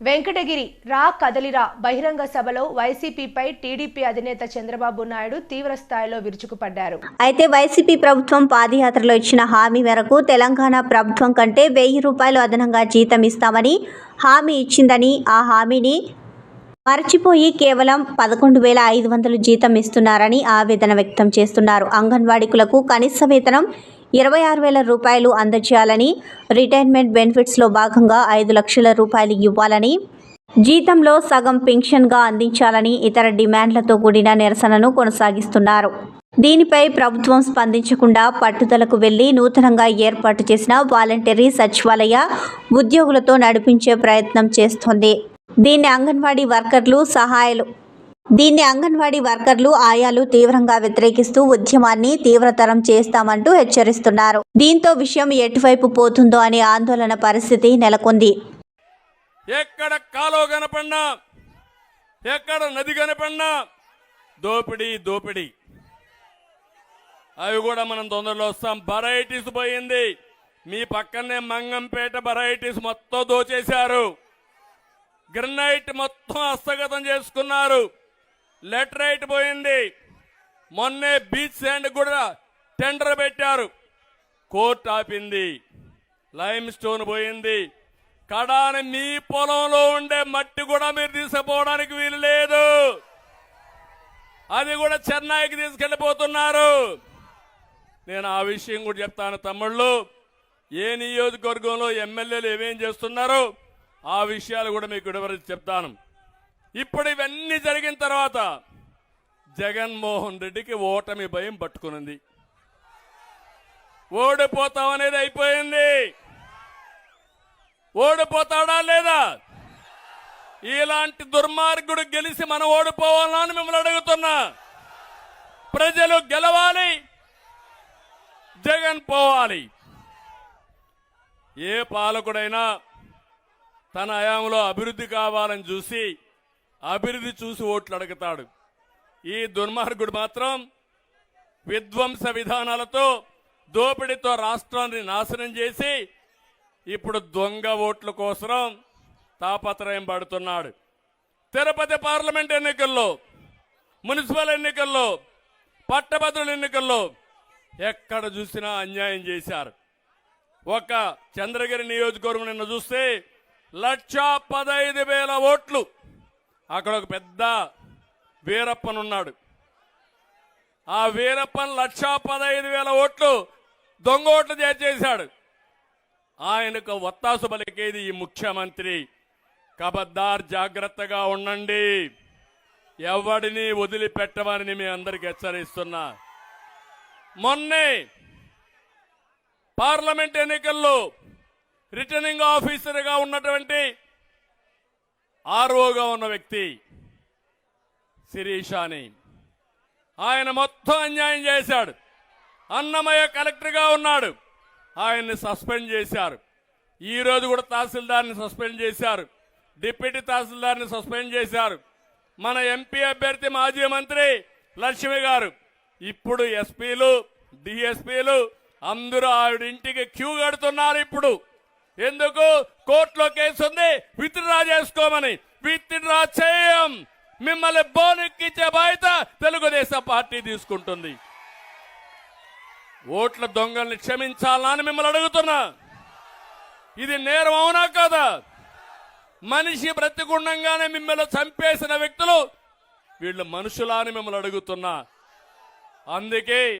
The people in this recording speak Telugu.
వెంకటగిరి రా కదలిరా బహిరంగ సభలో వైసీపీపై టీడీపీ అధినేత చంద్రబాబు నాయుడు తీవ్ర స్థాయిలో విరుచుకుపడ్డారు. అయితే వైసీపీ ప్రభుత్వం పాదయాత్రలో ఇచ్చిన హామీ మేరకు తెలంగాణ ప్రభుత్వం కంటే వెయ్యి రూపాయలు అదనంగా జీతం ఇస్తామని హామీ ఇచ్చిందని ఆ హామీని మర్చిపోయి కేవలం పదకొండు వేల ఐదు వందలు జీతం ఇస్తున్నారని ఆవేదన వ్యక్తం చేస్తున్నారు. అంగన్వాడీకులకు కనీస వేతనం ఇరవై ఆరు వేల రూపాయలు అందజేయాలని రిటైర్మెంట్ బెనిఫిట్స్లో భాగంగా ఐదు లక్షల రూపాయలు ఇవ్వాలని జీతంలో సగం పెన్షన్గా అందించాలని ఇతర డిమాండ్లతో కూడిన నిరసనను కొనసాగిస్తున్నారు. దీనిపై ప్రభుత్వం స్పందించకుండా పట్టుదలకు వెళ్ళి నూతనంగా ఏర్పాటు చేసిన వాలంటరీ సచివాలయ ఉద్యోగులతో నడిపించే ప్రయత్నం చేస్తోంది. దీన్ని అంగన్వాడీ వర్కర్లు సహాయాలు దీన్ని అంగన్వాడీ వర్కర్లు ఆయాలు తీవ్రంగా వ్యతిరేకిస్తూ ఉద్యమాన్ని తీవ్రతరం చేస్తామంటూ హెచ్చరిస్తున్నారు. దీంతో విషయం ఎటువైపు పోతుందో అనే ఆందోళన పరిస్థితి నెలకొంది. ఎక్కడ కాలువ కనపడినా ఎక్కడ నది కనపడినా దోపిడీ దోపిడీ. అవి కూడా మనం తొందరలో వస్తాం. బరైటీస్ పోయింది. మీ పక్కనే మంగంపేట బరైటీస్ మొత్తం దోచేశారు. గ్రనైట్ మొత్తం హస్తగతం చేసుకున్నారు. లెటరైట్ పోయింది. మొన్నే బీచ్ శాండ్ కూడా టెండర్ పెట్టారు. కోర్ట్ ఆపింది. లైమ్ స్టోన్ పోయింది. కడాని మీ పొలంలో ఉండే మట్టి కూడా మీరు తీసుకుపోవడానికి వీలు లేదు. అది కూడా చెన్నైకి తీసుకెళ్ళిపోతున్నారు. నేను ఆ విషయం కూడా చెప్తాను తమ్ముళ్ళు. ఏ నియోజకవర్గంలో ఎమ్మెల్యేలు ఏమేం చేస్తున్నారో ఆ విషయాలు కూడా మీకు వివరించి చెప్తాను. ఇప్పుడు ఇవన్నీ జరిగిన తర్వాత జగన్మోహన్ రెడ్డికి ఓటమి భయం పట్టుకునింది. ఓడిపోతాం అనేది అయిపోయింది. ఓడిపోతాడా లేదా? ఇలాంటి దుర్మార్గుడు గెలిచి మనం ఓడిపోవాలా అని మిమ్మల్ని అడుగుతున్నా. ప్రజలు గెలవాలి జగన్ పోవాలి. ఏ పాలకుడైనా తన హయాంలో అభివృద్ధి కావాలని చూసి అభివృద్ధి చూసి ఓట్లు అడుగుతాడు. ఈ దుర్మార్గుడు మాత్రం విధ్వంస విధానాలతో దోపిడీతో రాష్ట్రాన్ని నాశనం చేసి ఇప్పుడు దొంగ ఓట్ల కోసం తాపత్రయం పడుతున్నాడు. తిరుపతి పార్లమెంట్ ఎన్నికల్లో మున్సిపల్ ఎన్నికల్లో పట్టభద్రుల ఎన్నికల్లో ఎక్కడ చూసినా అన్యాయం చేశారు. ఒక చంద్రగిరి నియోజకవర్గం నిన్న చూస్తే లక్ష పదైదు వేల ఓట్లు అక్కడ ఒక పెద్ద వీరప్పనున్నాడు. ఆ వీరప్పన్ లక్షా పదహైదు వేల ఓట్లు దొంగ ఓట్లు చేర్చేశాడు. ఆయనకు ఒత్తాసు పలికేది ఈ ముఖ్యమంత్రి. కబద్దార్ జాగ్రత్తగా ఉండండి. ఎవడిని వదిలిపెట్టమని మీ అందరికి హెచ్చరిస్తున్నా. మొన్నే పార్లమెంట్ ఎన్నికల్లో రిటర్నింగ్ ఆఫీసర్గా ఉన్నటువంటి ఆర్ఓగా ఉన్న వ్యక్తి శిరీషాని. ఆయన మొత్తం అన్యాయం చేశాడు. అన్నమయ్య కలెక్టర్గా ఉన్నాడు. ఆయన్ని సస్పెండ్ చేశారు. ఈ రోజు కూడా తహసీల్దార్ని సస్పెండ్ చేశారు. డిప్యూటీ తహసీల్దార్ని సస్పెండ్ చేశారు. మన ఎంపీ అభ్యర్థి మాజీ మంత్రి లక్ష్మి గారు. ఇప్పుడు ఎస్పీలు డిఎస్పీలు అందరూ ఆవిడ ఇంటికి క్యూ కడుతున్నారు ఇప్పుడు. ఎందుకు? కోర్టులో కేసు ఉంది విత్ విత్డ్రా చేసుకోమని విత్డ్రా చేయం మిమ్మల్ని బోనెక్కించే బాధ్యత తెలుగుదేశం పార్టీ తీసుకుంటుంది. ఓట్ల దొంగల్ని క్షమించాలా అని మిమ్మల్ని అడుగుతున్నా. ఇది నేరం అవునా కదా? మనిషి బ్రతికుండంగానే మిమ్మల్ని చంపేసిన వ్యక్తులు వీళ్ళు మనుషులా అని మిమ్మల్ని అడుగుతున్నా. అందుకే